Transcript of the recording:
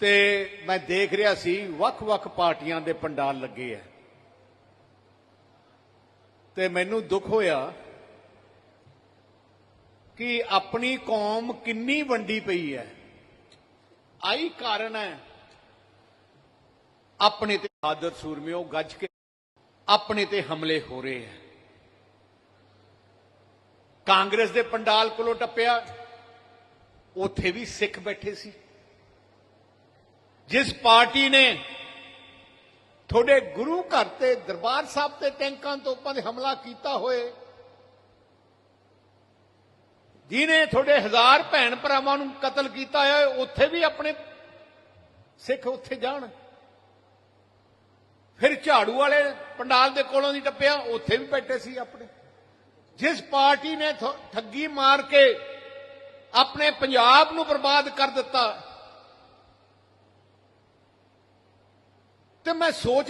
ਤੇ ਮੈਂ ਦੇਖ ਰਿਹਾ ਸੀ, ਵੱਖ-ਵੱਖ ਪਾਰਟੀਆਂ ਦੇ ਪੰਡਾਲ ਲੱਗੇ ਆ ਤੇ ਮੈਨੂੰ ਦੁੱਖ ਹੋਇਆ ਕਿ ਆਪਣੀ ਕੌਮ ਕਿੰਨੀ ਵੰਡੀ ਪਈ ਹੈ ਆਈ ਕਾਰਨ ਹੈ ਆਪਣੇ ਤੇ ਆਦਰ ਸੂਰਮਿਓ ਗੱਜ ਕੇ ਆਪਣੇ ਤੇ ਹਮਲੇ ਹੋ ਰਹੇ ਹੈ ਕਾਂਗਰਸ ਦੇ ਪੰਡਾਲ ਕੋਲੋਂ ਟੱਪਿਆ, ਉੱਥੇ ਵੀ ਸਿੱਖ ਬੈਠੇ ਸੀ। ਜਿਸ ਪਾਰਟੀ ਨੇ ਤੁਹਾਡੇ ਗੁਰੂ ਘਰ ਤੇ ਦਰਬਾਰ ਸਾਹਿਬ ਤੇ ਟੈਂਕਾਂ ਤੋਪਾਂ ਦੇ ਹਮਲਾ ਕੀਤਾ ਹੋਏ ਜਿਨੇ ਤੁਹਾਡੇ ਹਜ਼ਾਰ ਭੈਣ ਭਰਾਵਾਂ ਨੂੰ ਕਤਲ ਕੀਤਾ ਹੈ ਉੱਥੇ ਵੀ ਆਪਣੇ ਸਿੱਖ ਉੱਥੇ ਜਾਣ। ਫਿਰ ਝਾੜੂ ਵਾਲੇ ਪੰਡਾਲ ਦੇ ਕੋਲੋਂ ਦੀ ਟੱਪਿਆ, ਉੱਥੇ ਵੀ ਬੈਠੇ ਸੀ ਆਪਣੇ। ਜਿਸ ਪਾਰਟੀ ਨੇ ਠੱਗੀ ਮਾਰ ਕੇ ਆਪਣੇ ਪੰਜਾਬ ਨੂੰ ਬਰਬਾਦ ਕਰ ਦਿੱਤਾ ਤੇ ਮੈਂ ਸੋਚ